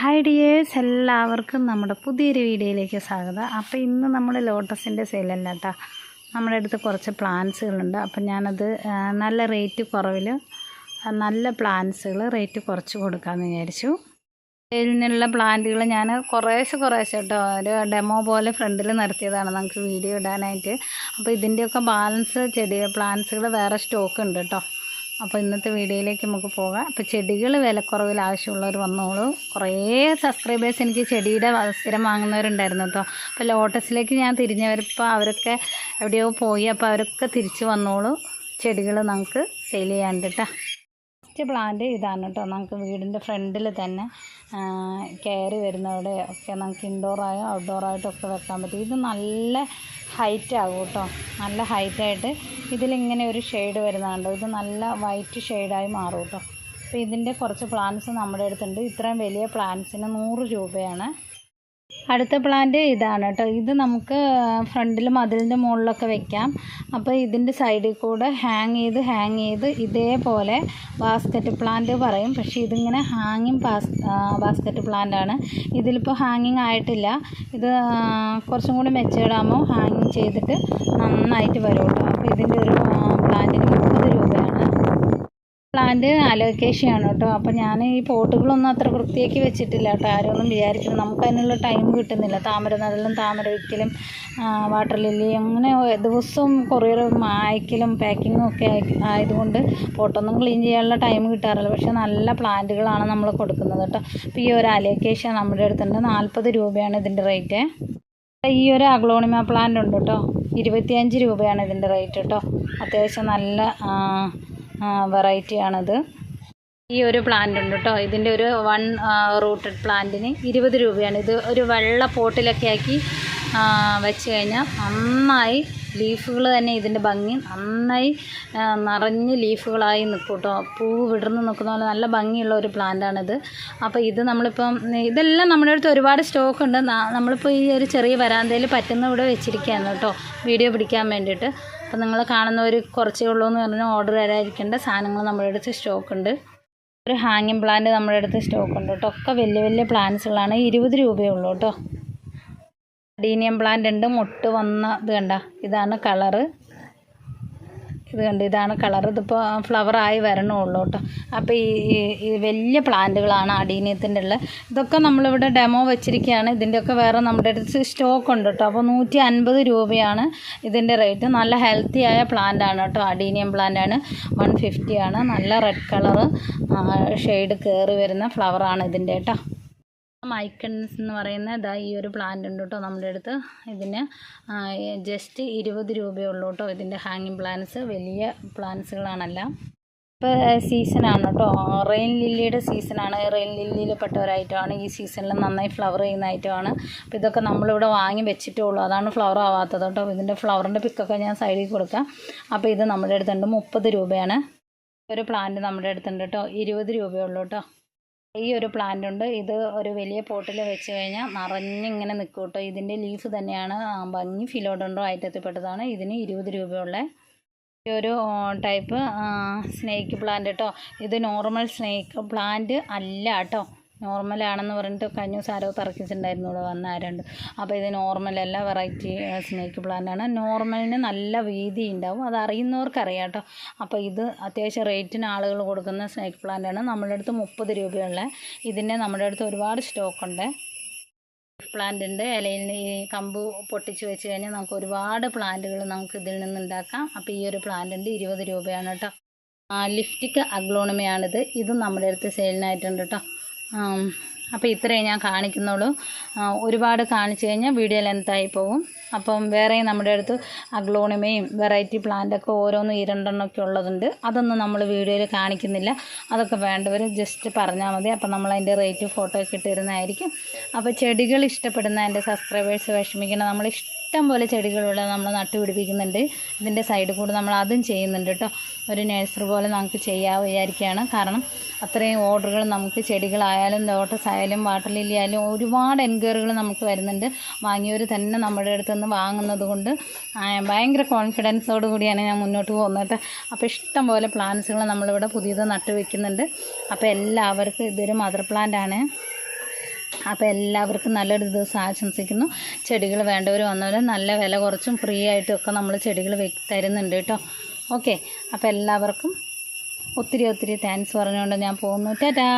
Hi dears എല്ലാവർക്കും നമ്മുടെ പുതിയൊരു വീഡിയോയിലേക്ക് സ്വാഗതം. അപ്പോൾ ഇന്ന് നമ്മൾ ലോട്ടസിന്റെ സെയിലല്ല കേട്ടോ നമ്മുടെ അടുത്ത് കുറച്ച് പ്ലാന്റ്സുകളുണ്ട് അപ്പം ഞാനത് നല്ല റേറ്റ് കുറവിൽ നല്ല പ്ലാന്റ്സുകൾ റേറ്റ് കുറച്ച് കൊടുക്കാമെന്ന് വിചാരിച്ചു. സെയിലിനുള്ള പ്ലാന്റുകൾ ഞാൻ കുറേശ്ശെ കുറേശ്ശെ കേട്ടോ ഒരു ഡെമോ പോലെ ഫ്രണ്ടിൽ നിർത്തിയതാണ് നമുക്ക് വീഡിയോ ഇടാനായിട്ട്. അപ്പോൾ ഇതിന്റെയൊക്കെ ബാലൻസ് ചെടി പ്ലാന്റ്സുകൾ വേറെ സ്റ്റോക്ക് ഉണ്ട് കേട്ടോ അപ്പോൾ ഇന്നത്തെ വീഡിയോയിലേക്ക് നമുക്ക് പോകാം. അപ്പോൾ ചെടികൾ വിലക്കുറവിൽ ആവശ്യമുള്ളവർ വന്നോളൂ. കുറേ സബ്സ്ക്രൈബേഴ്സ് എനിക്ക് ചെടിയുടെ സ്ഥിരം വാങ്ങുന്നവരുണ്ടായിരുന്നു കേട്ടോ. അപ്പോൾ ലോട്ടസിലേക്ക് ഞാൻ തിരിഞ്ഞവരിപ്പോൾ അവരൊക്കെ എവിടെയോ പോയി. അപ്പോൾ അവരൊക്കെ തിരിച്ച് വന്നോളൂ. ചെടികൾ നമുക്ക് സെയിൽ ചെയ്യാണ്ട് കേട്ടോ. ഫസ്റ്റ് പ്ലാന്റ് ഇതാണ് കേട്ടോ. നമുക്ക് വീടിന്റെ ഫ്രണ്ടിൽ തന്നെ കയറി വരുന്നവിടെ ഒക്കെ നമുക്ക് ഇൻഡോറായോ ഔട്ട്ഡോറായിട്ടൊക്കെ വെക്കാൻ പറ്റും. ഇത് നല്ല ഹൈറ്റ് ആകും കേട്ടോ. നല്ല ഹൈറ്റായിട്ട് ഇതിലിങ്ങനെ ഒരു ഷെയ്ഡ് വരുന്നുണ്ടോ ഇത് നല്ല വൈറ്റ് ഷെയ്ഡായി മാറും കേട്ടോ. അപ്പോൾ ഇതിന്റെ കുറച്ച് പ്ലാന്റ്സ് നമ്മുടെ അടുത്തുണ്ട്. ഇത്രയും വലിയ പ്ലാന്റ്സിന് നൂറ് രൂപയാണ്. അടുത്ത പ്ലാന്റ് ഇതാണ് കേട്ടോ. ഇത് നമുക്ക് ഫ്രണ്ടിൽ മതിലിന്റെ മുകളിലൊക്കെ വെക്കാം. അപ്പോൾ ഇതിന്റെ സൈഡിൽ കൂടെ ഹാങ് ചെയ്ത് ഹാങ് ചെയ്ത് ഇതേപോലെ ബാസ്ക്കറ്റ് പ്ലാന്റ് പറയും. പക്ഷേ ഇതിങ്ങനെ ഹാങ്ങിങ് ബാസ് ബാസ്ക്കറ്റ് പ്ലാന്റ് ആണ്. ഇതിലിപ്പോൾ ഹാങ്ങിങ് ആയിട്ടില്ല. ഇത് കുറച്ചും കൂടി മെച്ചേർഡാകുമ്പോൾ ഹാങ്ങിങ് ചെയ്തിട്ട് നന്നായിട്ട് വരും കേട്ടോ. അപ്പോൾ ഇതിന്റെ ഒരു പ്ലാന്റിന് പ്ലാന്റ് അലോക്കേഷയാണ് കേട്ടോ. അപ്പോൾ ഞാൻ ഈ പോട്ടുകളൊന്നും അത്ര വൃത്തിയാക്കി വെച്ചിട്ടില്ല കേട്ടോ. ആരും ഒന്നും വിചാരിക്കണം നമുക്ക് അതിനുള്ള ടൈം കിട്ടുന്നില്ല. താമര നടലും താമര വിൽക്കലും വാട്ടർ ലില്ലി അങ്ങനെ ദിവസവും കൊറിയർ അയക്കലും പാക്കിങ്ങും ഒക്കെ ആയതുകൊണ്ട് പോട്ടൊന്നും ക്ലീൻ ചെയ്യാനുള്ള ടൈം കിട്ടാറില്ല. പക്ഷേ നല്ല പ്ലാന്റുകളാണ് നമ്മൾ കൊടുക്കുന്നത് കേട്ടോ. അപ്പോൾ ഈ ഒരു അലോക്കേഷൻ നമ്മുടെ അടുത്തുണ്ട്. നാൽപ്പത് രൂപയാണ് ഇതിന്റെ റേറ്റ് ഈ ഒരു അഗ്ലോണിമ പ്ലാന്റ് ഉണ്ട് കേട്ടോ. ഇരുപത്തിയഞ്ച് രൂപയാണ് ഇതിന്റെ റേറ്റ് കേട്ടോ. അത്യാവശ്യം നല്ല വെറൈറ്റിയാണിത് ഈ ഒരു പ്ലാന്റ് ഉണ്ട് കേട്ടോ ഇതിന്റെ ഒരു വൺ റൂട്ടഡ് പ്ലാന്റിന് ഇരുപത് രൂപയാണ്. ഇത് ഒരു വെള്ള പോട്ടിലൊക്കെ ആക്കി വെച്ച് കഴിഞ്ഞാൽ നന്നായി ലീഫുകൾ തന്നെ ഇതിന്റെ ഭംഗി. നന്നായി നിറഞ്ഞ് ലീഫുകളായി നിൽക്കും കേട്ടോ പൂവ് വിടർന്ന് നിൽക്കുന്ന പോലെ നല്ല ഭംഗിയുള്ള ഒരു പ്ലാന്റാണിത് അപ്പോൾ ഇത് നമ്മളിപ്പം ഇതെല്ലാം നമ്മുടെ അടുത്ത് ഒരുപാട് സ്റ്റോക്ക് ഉണ്ട്. നമ്മളിപ്പോൾ ഈ ഒരു ചെറിയ വരാന്തയിൽ പറ്റുന്ന ഇവിടെ വെച്ചിരിക്കുകയാണ് കേട്ടോ വീഡിയോ പിടിക്കാൻ വേണ്ടിയിട്ട്. അപ്പോൾ നിങ്ങൾ കാണുന്ന ഒരു കുറച്ചേ ഉള്ളൂ എന്ന് പറഞ്ഞാൽ ഓർഡർ തരാതിരിക്കേണ്ട സാധനങ്ങൾ നമ്മുടെ അടുത്ത് സ്റ്റോക്ക് ഉണ്ട്. ഒരു ഹാങ്ങിങ് പ്ലാന്റ് നമ്മുടെ അടുത്ത് സ്റ്റോക്ക് ഉണ്ട് കേട്ടോ. ഒക്കെ വലിയ വലിയ പ്ലാന്റ്സുകളാണ് ഇരുപത് രൂപയേ ഉള്ളൂ കേട്ടോ. അഡീനിയം പ്ലാന്റ് ഉണ്ട്. മുട്ട് വന്ന ഇത് കണ്ട. ഇതാണ് കളറ് ഇത് കണ്ട് ഇതാണ് കളർ. ഇതിപ്പോൾ ഫ്ലവറായി വരണുള്ളൂ കേട്ടോ അപ്പോൾ ഈ ഈ- വലിയ പ്ലാന്റുകളാണ് അടീനിയത്തിന്റെ ഉള്ളത്. ഇതൊക്കെ നമ്മളിവിടെ ഡെമോ വെച്ചിരിക്കുകയാണ്. ഇതിന്റെയൊക്കെ വേറെ നമ്മുടെ അടുത്ത് സ്റ്റോക്ക് ഉണ്ട് കേട്ടോ അപ്പോൾ നൂറ്റി അൻപത് രൂപയാണ് ഇതിന്റെ റേറ്റ് നല്ല ഹെൽത്തി ആയ പ്ലാന്റ് ആണ് കേട്ടോ അഡീനിയം പ്ലാന്റ് ആണ്. വൺ ഫിഫ്റ്റി ആണ്. നല്ല റെഡ് കളറ് ഷെയ്ഡ് കയറി വരുന്ന ഫ്ലവറാണ് ഇതിന്റെ കേട്ടോ മൈക്കൺസ് എന്ന് പറയുന്ന ഇതാ ഈ ഒരു പ്ലാന്റ് ഉണ്ട് കേട്ടോ നമ്മുടെ അടുത്ത്. ഇതിന് ജസ്റ്റ് ഇരുപത് രൂപയുള്ളൂ കേട്ടോ ഇതിന്റെ ഹാങ്ങിങ് പ്ലാന്റ്സ് വലിയ പ്ലാന്റ്സുകളാണല്ല ഇപ്പോൾ സീസണാണ് കേട്ടോ റെയിൻ ലില്ലിയുടെ സീസണാണ് റെയിൻ ലില്ലിയിൽ പെട്ട ഈ സീസണിൽ നന്നായി ഫ്ലവർ ചെയ്യുന്ന ഐറ്റമാണ് അപ്പോൾ ഇതൊക്കെ നമ്മളിവിടെ വാങ്ങി വെച്ചിട്ടേ ഉള്ളൂ അതാണ് ഫ്ലവർ ആവാത്തത് കേട്ടോ ഇതിന്റെ ഫ്ലവറിന്റെ പിക്കൊക്കെ ഞാൻ സൈഡിൽ കൊടുക്കാം. അപ്പോൾ ഇത് നമ്മുടെ അടുത്തുണ്ട്. മുപ്പത് രൂപയാണ്. ഒരു പ്ലാന്റ് നമ്മുടെ അടുത്തുണ്ട് കേട്ടോ ഇരുപത് രൂപയുള്ളൂ കേട്ടോ ഈ ഒരു പ്ലാന്റ് ഉണ്ട്. ഇത് ഒരു വലിയ പോട്ടിൽ വെച്ച് കഴിഞ്ഞാൽ നിറഞ്ഞിങ്ങനെ നിൽക്കും കേട്ടോ ഇതിന്റെ ലീഫ് തന്നെയാണ് ഭംഗി ഫിലോഡോണ്ടോ ഐറ്റത്തിൽപ്പെട്ടതാണ് ഇതിന് ഇരുപത് രൂപയുള്ള ഈ ഒരു ടൈപ്പ് സ്നേക്ക് പ്ലാന്റ് കേട്ടോ ഇത് നോർമൽ സ്നേക്ക് പ്ലാന്റ് അല്ല കേട്ടോ നോർമലാണെന്ന് പറഞ്ഞിട്ട് കഴിഞ്ഞ ദിവസം ആരോ തറക്കിച്ചിട്ടുണ്ടായിരുന്നു ഇവിടെ വന്ന ആരുണ്ട്. അപ്പോൾ ഇത് നോർമലല്ല വെറൈറ്റി സ്നേക്ക് പ്ലാന്റ് ആണ്. നോർമലിന് നല്ല വീതി ഉണ്ടാവും. അത് അറിയുന്നവർക്കറിയാം കേട്ടോ അപ്പോൾ ഇത് അത്യാവശ്യം റേറ്റിന് ആളുകൾ കൊടുക്കുന്ന സ്നേക്ക് പ്ലാന്റ് ആണ്. നമ്മുടെ അടുത്ത് മുപ്പത് രൂപയുള്ള. ഇതിന്റെ നമ്മുടെ അടുത്ത് ഒരുപാട് സ്റ്റോക്ക് ഉണ്ട്. പ്ലാന്റ് ഉണ്ട്. ഇലയിൽ ഈ കമ്പ് പൊട്ടിച്ച് വെച്ച് കഴിഞ്ഞാൽ നമുക്ക് ഒരുപാട് പ്ലാന്റുകൾ നമുക്ക് ഇതിൽ നിന്ന് ഉണ്ടാക്കാം. അപ്പോൾ ഈ ഒരു പ്ലാന്റിന്റെ ഇരുപത് രൂപയാണ് കേട്ടോ. ലിഫ്റ്റിക് അഗ്ലോണമയാണിത്. ഇതും നമ്മുടെ അടുത്ത് സെയിലിനായിട്ടുണ്ട് കേട്ടോ. അപ്പോൾ ഇത്രയേ ഞാൻ കാണിക്കുന്നുള്ളൂ. ഒരുപാട് കാണിച്ചു കഴിഞ്ഞാൽ വീഡിയോ ലെങ്തായി പോകും അപ്പം വേറെയും നമ്മുടെ അടുത്ത് അഗ്ലോണിമയും വെറൈറ്റി പ്ലാന്റൊക്കെ ഓരോന്നും ഇരണ്ടെണ്ണമൊക്കെ രണ്ടെണ്ണമൊക്കെ ഉള്ളതുണ്ട്. അതൊന്നും നമ്മൾ വീഡിയോയിൽ കാണിക്കുന്നില്ല. അതൊക്കെ വേണ്ടവർ ജസ്റ്റ് പറഞ്ഞാൽ മതി. അപ്പം നമ്മൾ അതിന്റെ റേറ്റ് ഫോട്ടോ ഒക്കെ ഇട്ടിരുന്നതായിരിക്കും. അപ്പോൾ ചെടികൾ ഇഷ്ടപ്പെടുന്ന എന്റെ സബ്സ്ക്രൈബേഴ്സ് വിഷമിക്കണം നമ്മൾ ഇഷ്ടം പോലെ ചെടികളുള്ള നമ്മൾ നട്ടുപിടിപ്പിക്കുന്നുണ്ട്. ഇതിന്റെ സൈഡിൽ കൂടെ നമ്മൾ അതും ചെയ്യുന്നുണ്ട് കേട്ടോ ഒരു നഴ്സറി പോലെ നമുക്ക് ചെയ്യാൻ വിചാരിക്കുകയാണ് കാരണം അത്രയും ഓർഡറുകൾ നമുക്ക് ചെടികളായാലും ലോട്ടസ് ആയാലും വാട്ടർ ലില്ലി ആയാലും ഒരുപാട് എൻക്വയറികൾ നമുക്ക് വരുന്നുണ്ട്. വാങ്ങിയവർ തന്നെ നമ്മുടെ അടുത്ത് നിന്ന് വാങ്ങുന്നത് കൊണ്ട് ഭയങ്കര കോൺഫിഡൻസോട് കൂടിയാണ് ഞാൻ മുന്നോട്ട് പോകുന്നത്. അപ്പോൾ ഇഷ്ടം പോലെ പ്ലാന്റ്സുകൾ നമ്മളിവിടെ പുതിയത് നട്ടു വെക്കുന്നുണ്ട് അപ്പോൾ എല്ലാവർക്കും ഇതൊരു മദർ പ്ലാന്റ് ആണ്. അപ്പോൾ എല്ലാവർക്കും നല്ലൊരു ദിവസം ആശംസിക്കുന്നു. ചെടികൾ വേണ്ടവർ വന്നവർ നല്ല വില കുറച്ചും ഫ്രീ ആയിട്ടും ഒക്കെ നമ്മൾ ചെടികൾ തരുന്നുണ്ട് കേട്ടോ. ഓക്കെ അപ്പോൾ എല്ലാവർക്കും ഒത്തിരി ഒത്തിരി താങ്ക്സ് പറഞ്ഞുകൊണ്ട് ഞാൻ പോകുന്നു. ടാറ്റാ.